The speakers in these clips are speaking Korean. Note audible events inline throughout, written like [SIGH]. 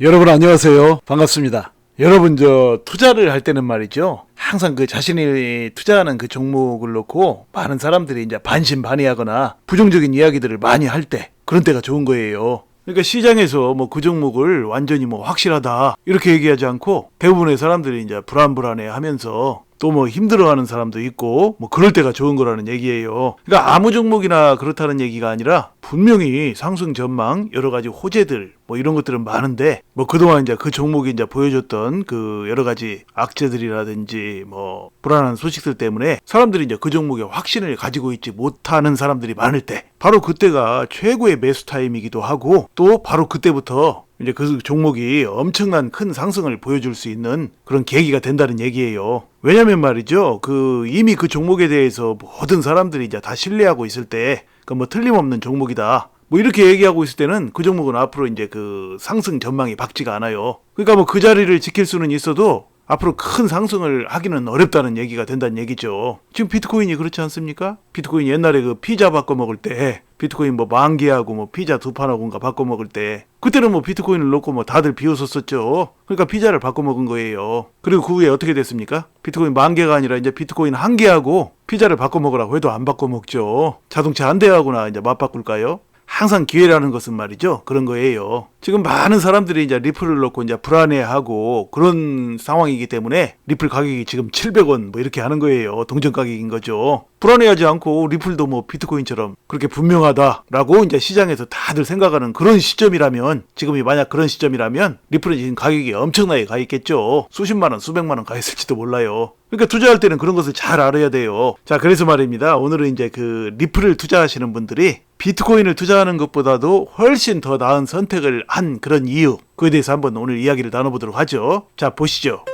여러분 안녕하세요. 반갑습니다. 여러분 저 투자를 할 때는 말이죠. 항상 그 자신이 투자하는 그 종목을 놓고 많은 사람들이 이제 반신반의하거나 부정적인 이야기들을 많이 할 때 그런 때가 좋은 거예요. 그러니까 시장에서 뭐 그 종목을 완전히 뭐 확실하다 이렇게 얘기하지 않고 대부분의 사람들이 이제 불안불안해 하면서 또 뭐 힘들어하는 사람도 있고 뭐 그럴 때가 좋은 거라는 얘기예요. 그러니까 아무 종목이나 그렇다는 얘기가 아니라 분명히 상승 전망 여러 가지 호재들 뭐 이런 것들은 많은데 뭐 그동안 이제 그 종목이 이제 보여줬던 그 여러 가지 악재들이라든지 뭐 불안한 소식들 때문에 사람들이 이제 그 종목에 확신을 가지고 있지 못하는 사람들이 많을 때 바로 그때가 최고의 매수 타임이기도 하고 또 바로 그때부터 이제 그 종목이 엄청난 큰 상승을 보여줄 수 있는 그런 계기가 된다는 얘기예요. 왜냐면 말이죠. 그 이미 그 종목에 대해서 모든 사람들이 이제 다 신뢰하고 있을 때, 그뭐 틀림없는 종목이다. 뭐 이렇게 얘기하고 있을 때는 그 종목은 앞으로 이제 그 상승 전망이 밝지가 않아요. 그러니까 뭐 그 자리를 지킬 수는 있어도 앞으로 큰 상승을 하기는 어렵다는 얘기가 된다는 얘기죠. 지금 비트코인이 그렇지 않습니까? 비트코인 옛날에 그 피자 바꿔 먹을 때 비트코인 뭐 만 개하고 뭐 피자 두 판하고인가 바꿔 먹을 때 그때는 뭐 비트코인을 놓고 뭐 다들 비웃었었죠. 그러니까 피자를 바꿔 먹은 거예요. 그리고 그 후에 어떻게 됐습니까? 비트코인 만 개가 아니라 이제 비트코인 한 개하고 피자를 바꿔 먹으라고 해도 안 바꿔 먹죠. 자동차 한 대하고나 이제 맞바꿀까요? 항상 기회라는 것은 말이죠. 그런 거예요. 지금 많은 사람들이 이제 리플을 놓고 이제 불안해하고 그런 상황이기 때문에 리플 가격이 지금 700원 뭐 이렇게 하는 거예요. 동전 가격인 거죠. 불안해하지 않고 리플도 뭐 비트코인처럼 그렇게 분명하다라고 이제 시장에서 다들 생각하는 그런 시점이라면 지금이 만약 그런 시점이라면 리플은 지금 가격이 엄청나게 가 있겠죠. 수십만 원, 수백만 원 가 있을지도 몰라요. 그러니까 투자할 때는 그런 것을 잘 알아야 돼요. 자, 그래서 말입니다. 오늘은 이제 그 리플을 투자하시는 분들이 비트코인을 투자하는 것보다도 훨씬 더 나은 선택을 한 그런 이유, 그에 대해서 한번 오늘 이야기를 나눠보도록 하죠. 자, 보시죠.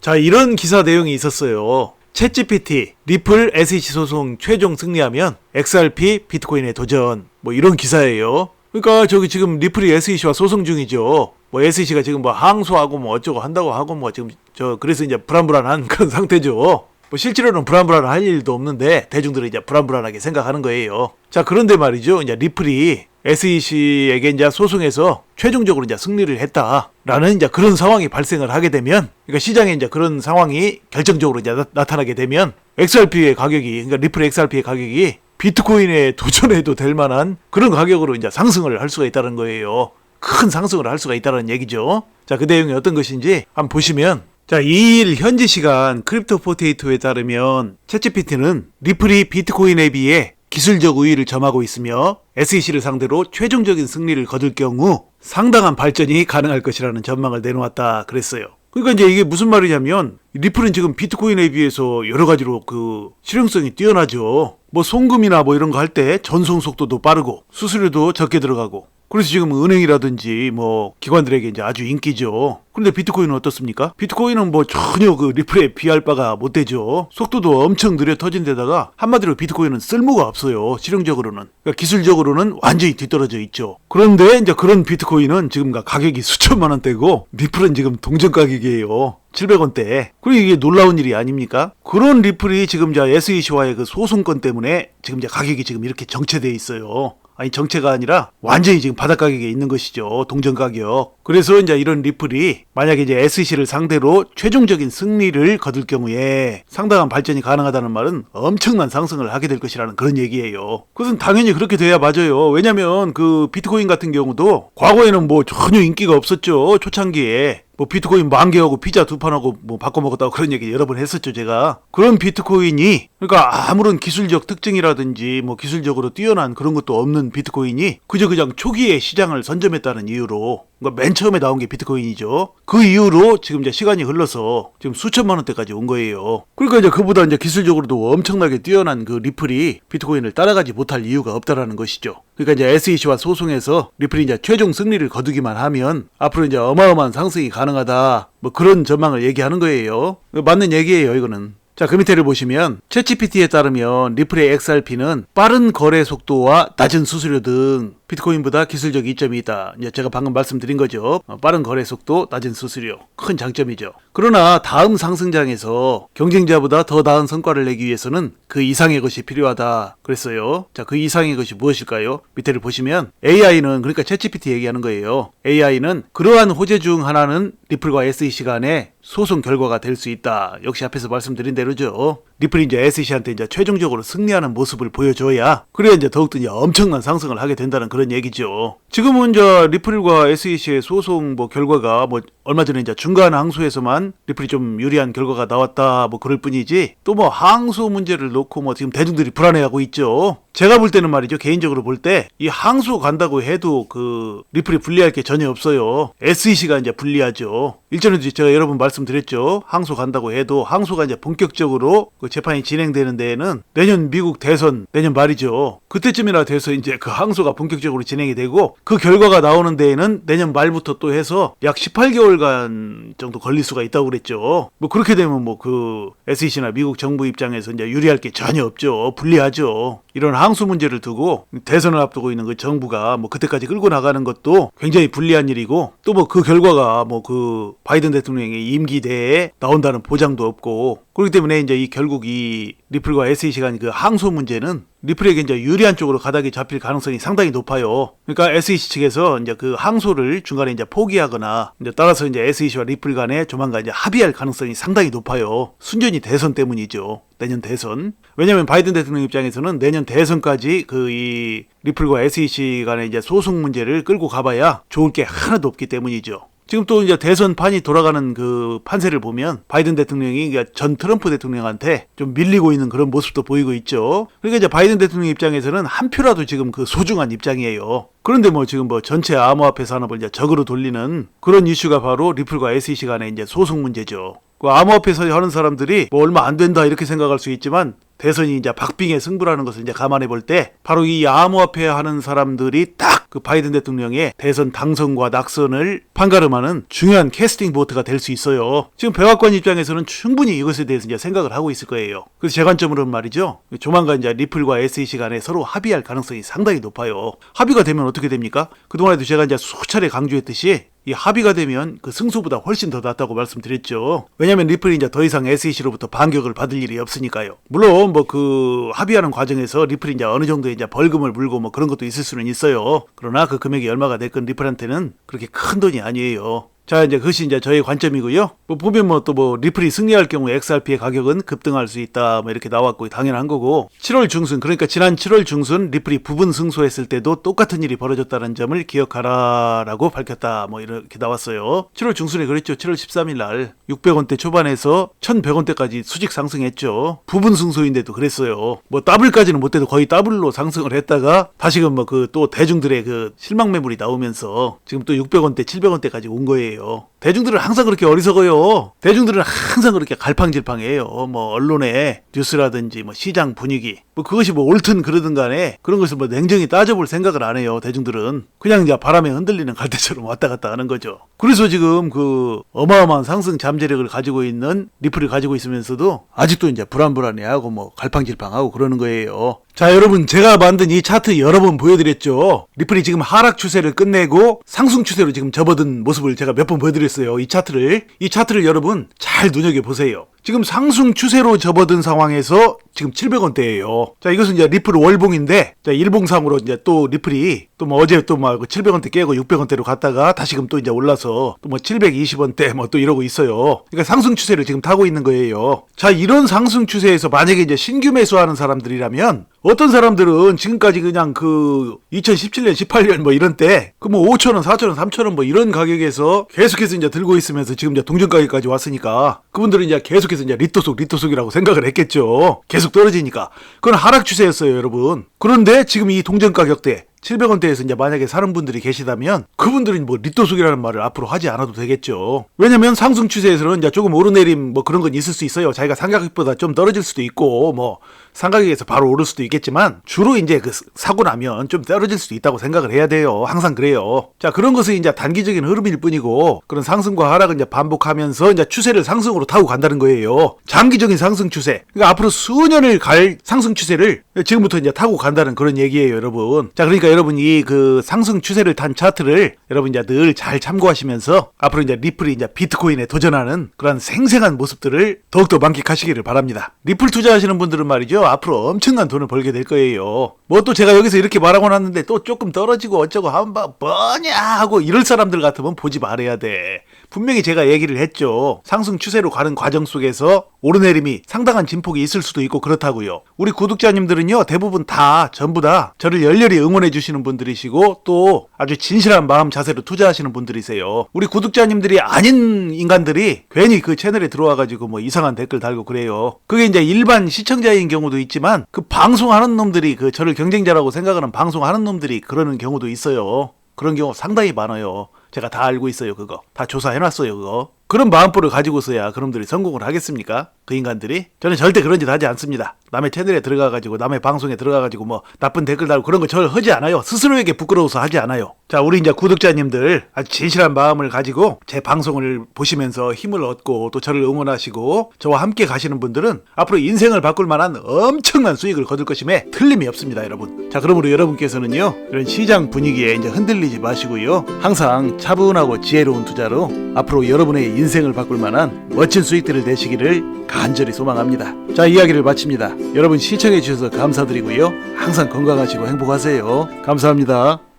자, 이런 기사 내용이 있었어요. 챗GPT, 리플 SEC 소송 최종 승리하면 XRP 비트코인에 도전. 뭐 이런 기사예요. 그러니까 저기 지금 리플이 SEC와 소송 중이죠. 뭐 SEC가 지금 뭐 항소하고 뭐 어쩌고 한다고 하고 뭐 지금 저 그래서 이제 불안불안한 [LAUGHS] 그런 상태죠. 뭐 실제로는 불안불안할 일도 없는데 대중들은 이제 불안불안하게 생각하는 거예요. 자 그런데 말이죠. 이제 리플이 SEC에게 이제 소송에서 최종적으로 이제 승리를 했다라는 이제 그런 상황이 발생을 하게 되면 그러니까 시장에 이제 그런 상황이 결정적으로 이제 나, 타나게 되면 XRP의 가격이 그러니까 리플 XRP의 가격이 비트코인에 [LAUGHS] 도전해도 될 만한 그런 가격으로 이제 상승을 할 수가 있다는 거예요. 큰 상승을 할 수가 있다는 얘기죠. 자, 그 내용이 어떤 것인지 한번 보시면 자, 2일 현지 시간 크립토 포테이토에 따르면 챗GPT는 리플이 비트코인에 비해 기술적 우위를 점하고 있으며 SEC를 상대로 최종적인 승리를 거둘 경우 상당한 발전이 가능할 것이라는 전망을 내놓았다 그랬어요. 그러니까 이제 이게 무슨 말이냐면 리플은 지금 비트코인에 비해서 여러 가지로 그 실용성이 뛰어나죠. 뭐 송금이나 뭐 이런 거 할 때 전송 속도도 빠르고 수수료도 적게 들어가고 그래서 지금 은행이라든지 뭐 기관들에게 이제 아주 인기죠. 그런데 비트코인은 어떻습니까? 비트코인은 뭐 전혀 그 리플에 비할 바가 못 되죠. 속도도 엄청 느려 터진 데다가 한마디로 비트코인은 쓸모가 없어요. 실용적으로는. 그러니까 기술적으로는 완전히 뒤떨어져 있죠. 그런데 이제 그런 비트코인은 지금 가격이 수천만 원대고 리플은 지금 동전 가격이에요. 700원대. 그리고 이게 놀라운 일이 아닙니까? 그런 리플이 지금 자 SEC와의 그 소송건 때문에 지금 이제 가격이 지금 이렇게 정체돼 있어요. 아니 정체가 아니라 완전히 지금 바닥 가격에 있는 것이죠. 동전 가격. 그래서 이제 이런 리플이 만약에 이제 SEC를 상대로 최종적인 승리를 거둘 경우에 상당한 발전이 가능하다는 말은 엄청난 상승을 하게 될 것이라는 그런 얘기예요. 그것은 당연히 그렇게 돼야 맞아요. 왜냐면 그 비트코인 같은 경우도 과거에는 뭐 전혀 인기가 없었죠. 초창기에. 뭐 비트코인 만 개하고 피자 두 판하고 뭐 바꿔 먹었다고 그런 얘기 여러 번 했었죠 제가. 그런 비트코인이 그러니까 아무런 기술적 특징이라든지 뭐 기술적으로 뛰어난 그런 것도 없는 비트코인이 그저 그냥 초기에 시장을 선점했다는 이유로 그러니까 맨 처음에 나온 게 비트코인이죠. 그 이후로 지금 이제 시간이 흘러서 지금 수천만 원대까지 온 거예요. 그러니까 이제 그보다 이제 기술적으로도 엄청나게 뛰어난 그 리플이 비트코인을 따라가지 못할 이유가 없다라는 것이죠. 그러니까 이제 SEC와 소송에서 리플이 이제 최종 승리를 거두기만 하면 앞으로 이제 어마어마한 상승이 가능하다. 뭐 그런 전망을 얘기하는 거예요. 맞는 얘기예요, 이거는. 자, 그 밑에를 보시면 챗GPT에 따르면 리플의 XRP는 빠른 거래 속도와 낮은 수수료 등 비트코인보다 기술적 이점이 있다. 제가 방금 말씀드린 거죠. 어, 빠른 거래 속도, 낮은 수수료. 큰 장점이죠. 그러나 다음 상승장에서 경쟁자보다 더 나은 성과를 내기 위해서는 그 이상의 것이 필요하다. 그랬어요. 자, 그 이상의 것이 무엇일까요? 밑에를 보시면 AI는 그러니까 챗GPT 얘기하는 거예요. AI는 그러한 호재 중 하나는 리플과 SEC 간의 소송 결과가 될 수 있다. 역시 앞에서 말씀드린 대로죠. 리플이 이제 SEC한테 이제 최종적으로 승리하는 모습을 보여줘야 그래야 이제 더욱더 이제 엄청난 상승을 하게 된다는 그런 얘기죠. 지금은 이제 리플과 SEC의 소송 뭐 결과가 뭐 얼마 전에 이제 중간 항소에서만 리플이 좀 유리한 결과가 나왔다 뭐 그럴 뿐이지 또 뭐 항소 문제를 놓고 뭐 지금 대중들이 불안해하고 있죠. 제가 볼 때는 말이죠. 개인적으로 볼 때 이 항소 간다고 해도 그 리플이 불리할 게 전혀 없어요. SEC가 이제 불리하죠. 일전에도 제가 여러 분 말씀드렸죠. 항소 간다고 해도 항소가 이제 본격적으로 그 재판이 진행되는 데에는 내년 미국 대선 내년 말이죠. 그때쯤이나 돼서 이제 그 항소가 본격적으로 진행이 되고 그 결과가 나오는 데에는 내년 말부터 또 해서 약 18개월간 정도 걸릴 수가 있다고 그랬죠. 뭐 그렇게 되면 뭐 그 SEC나 미국 정부 입장에서 이제 유리할 게 전혀 없죠. 불리하죠. 이런 항소 문제를 두고 대선을 앞두고 있는 그 정부가 뭐 그때까지 끌고 나가는 것도 굉장히 불리한 일이고 또 뭐 그 결과가 뭐 그 바이든 대통령의 임기 내에 나온다는 보장도 없고 그렇기 때문에 이제 이 결국 이 리플과 SEC 간그 항소 문제는 리플에게 이제 유리한 쪽으로 가닥이 잡힐 가능성이 상당히 높아요. 그러니까 SEC 측에서 이제 그 항소를 중간에 이제 포기하거나 이제 따라서 이제 SEC와 리플 간에 조만간 이제 합의할 가능성이 상당히 높아요. 순전히 대선 때문이죠. 내년 대선. 왜냐하면 바이든 대통령 입장에서는 내년 대선까지 그 이 리플과 SEC 간의 이제 소송 문제를 끌고 가봐야 좋을 게 하나도 없기 때문이죠. 지금 또 이제 대선판이 돌아가는 그 판세를 보면 바이든 대통령이 전 트럼프 대통령한테 좀 밀리고 있는 그런 모습도 보이고 있죠. 그러니까 이제 바이든 대통령 입장에서는 한 표라도 지금 그 소중한 입장이에요. 그런데 뭐 지금 뭐 전체 암호화폐 산업을 이제 적으로 돌리는 그런 이슈가 바로 리플과 SEC 간의 이제 소송 문제죠. 그 암호화폐 하는 사람들이 뭐 얼마 안 된다 이렇게 생각할 수 있지만 대선이 이제 박빙의 승부라는 것을 이제 감안해 볼 때 바로 이 암호화폐 하는 사람들이 딱 그 바이든 대통령의 대선 당선과 낙선을 판가름하는 중요한 캐스팅 보트가 될 수 있어요. 지금 백악관 입장에서는 충분히 이것에 대해서 이제 생각을 하고 있을 거예요. 그래서 제 관점으로는 말이죠. 조만간 이제 리플과 SEC 간에 서로 합의할 가능성이 상당히 높아요. 합의가 되면 어떻게 됩니까? 그동안에도 제가 이제 수차례 강조했듯이 이 합의가 되면 그 승소보다 훨씬 더 낫다고 말씀드렸죠. 왜냐하면 리플이 이제 더 이상 SEC로부터 반격을 받을 일이 없으니까요. 물론 뭐 그 합의하는 과정에서 리플이 이제 어느 정도 이제 벌금을 물고 뭐 그런 것도 있을 수는 있어요. 그러나 그 금액이 얼마가 됐건 리플한테는 그렇게 큰 돈이 아니에요. 자, 이제 그것이 이제 저의 관점이고요. 뭐 보면 뭐 또 뭐 리플이 승리할 경우 XRP의 가격은 급등할 수 있다. 뭐 이렇게 나왔고 당연한 거고. 7월 중순 그러니까 지난 7월 중순 리플이 부분 승소했을 때도 똑같은 일이 벌어졌다는 점을 기억하라라고 밝혔다. 뭐 이렇게 나왔어요. 7월 중순에 그랬죠. 7월 13일 날 600원대 초반에서 1100원대까지 수직 상승했죠. 부분 승소인데도 그랬어요. 뭐 더블까지는 못 돼도 거의 더블로 상승을 했다가 다시금 뭐 그 또 대중들의 그 실망 매물이 나오면서 지금 또 600원대, 700원대까지 온 거예요. 거예요. 대중들은 항상 그렇게 어리석어요. 대중들은 항상 그렇게 갈팡질팡해요. 뭐 언론의 뉴스라든지 뭐 시장 분위기 뭐 그것이 뭐 옳든 그러든 간에 그런 것을 뭐 냉정히 따져볼 생각을 안 해요. 대중들은 그냥 이제 바람에 흔들리는 갈대처럼 왔다 갔다 하는 거죠. 그래서 지금 그 어마어마한 상승 잠재력을 가지고 있는 리플을 가지고 있으면서도 아직도 이제 불안불안해하고 뭐 갈팡질팡하고 그러는 거예요. 자 여러분 제가 만든 이 차트 여러 번 보여드렸죠. 리플이 지금 하락 추세를 끝내고 상승 추세로 지금 접어든 모습을 제가 몇 번 보여드렸어요. 이 차트를 이 차트를 여러분 잘 눈여겨 보세요. 지금 상승 추세로 접어든 상황에서 지금 700원대예요. 자, 이것은 이제 리플 월봉인데, 자, 일봉상으로 이제 또 리플이 또 뭐 어제 또막 700원대 깨고 600원대로 갔다가 다시금 또 이제 올라서 또 뭐 720원대 뭐 또 이러고 있어요. 그러니까 상승 추세를 지금 타고 있는 거예요. 자, 이런 상승 추세에서 만약에 이제 신규 매수하는 사람들이라면 어떤 사람들은 지금까지 그냥 그 2017년, 18년 뭐 이런 때 그 뭐 5천원, 4천원, 3천원 뭐 이런 가격에서 계속해서 이제 들고 있으면서 지금 이제 동전 가격까지 왔으니까 그분들은 이제 계속해서 이제 리터 속, 리터 속이라고 생각을 했겠죠. 계속 떨어지니까. 그건 하락 추세였어요, 여러분. 그런데 지금 이 동전 가격대 700원대에서 이제 만약에 사는 분들이 계시다면 그분들은 뭐 리또속이라는 말을 앞으로 하지 않아도 되겠죠. 왜냐면 상승 추세에서는 이제 조금 오르내림 뭐 그런 건 있을 수 있어요. 자기가 상가격보다 좀 떨어질 수도 있고 뭐 상가격에서 바로 오를 수도 있겠지만 주로 이제 그 사고 나면 좀 떨어질 수도 있다고 생각을 해야 돼요. 항상 그래요. 자 그런 것은 이제 단기적인 흐름일 뿐이고 그런 상승과 하락은 이제 반복하면서 이제 추세를 상승으로 타고 간다는 거예요. 장기적인 상승 추세. 그러니까 앞으로 수년을 갈 상승 추세를 지금부터 이제 타고 간다는 그런 얘기예요, 여러분. 자 그러니까 여러분 이 그 상승 추세를 탄 차트를 여러분 이제 늘 잘 참고하시면서 앞으로 이제 리플이 이제 비트코인에 도전하는 그런 생생한 모습들을 더욱더 만끽하시기를 바랍니다. 리플 투자하시는 분들은 말이죠. 앞으로 엄청난 돈을 벌게 될 거예요. 뭐 또 제가 여기서 이렇게 말하고 났는데 또 조금 떨어지고 어쩌고 한번 뭐냐 하고 이럴 사람들 같으면 보지 말아야 돼. 분명히 제가 얘기를 했죠. 상승 추세로 가는 과정 속에서 오르내림이 상당한 진폭이 있을 수도 있고 그렇다고요. 우리 구독자님들은 요 대부분 다 전부 다 저를 열렬히 응원해 주시는 분들이시고 또 아주 진실한 마음 자세로 투자하시는 분들이세요. 우리 구독자님들이 아닌 인간들이 괜히 그 채널에 들어와 가지고 뭐 이상한 댓글 달고 그래요. 그게 이제 일반 시청자인 경우도 있지만 그 방송하는 놈들이 그 저를 경쟁자라고 생각하는 방송하는 놈들이 그러는 경우도 있어요. 그런 경우 상당히 많아요. 제가 다 알고 있어요, 그거. 다 조사해놨어요, 그거. 그런 마음보를 가지고서야 그놈들이 성공을 하겠습니까? 그 인간들이? 저는 절대 그런 짓 하지 않습니다. 남의 채널에 들어가가지고, 남의 방송에 들어가가지고, 뭐, 나쁜 댓글 달고 그런 거저 하지 않아요. 스스로에게 부끄러워서 하지 않아요. 자, 우리 이제 구독자님들 아주 진실한 마음을 가지고 제 방송을 보시면서 힘을 얻고 또 저를 응원하시고 저와 함께 가시는 분들은 앞으로 인생을 바꿀 만한 엄청난 수익을 거둘 것임에 틀림이 없습니다, 여러분. 자, 그러므로 여러분께서는요, 이런 시장 분위기에 이제 흔들리지 마시고요. 항상 차분하고 지혜로운 투자로 앞으로 여러분의 인생을 바꿀 만한 멋진 수익들을 내시기를 간절히 소망합니다. 자, 이야기를 마칩니다. 여러분 시청해 주셔서 감사드리고요. 항상 건강하시고 행복하세요. 감사합니다.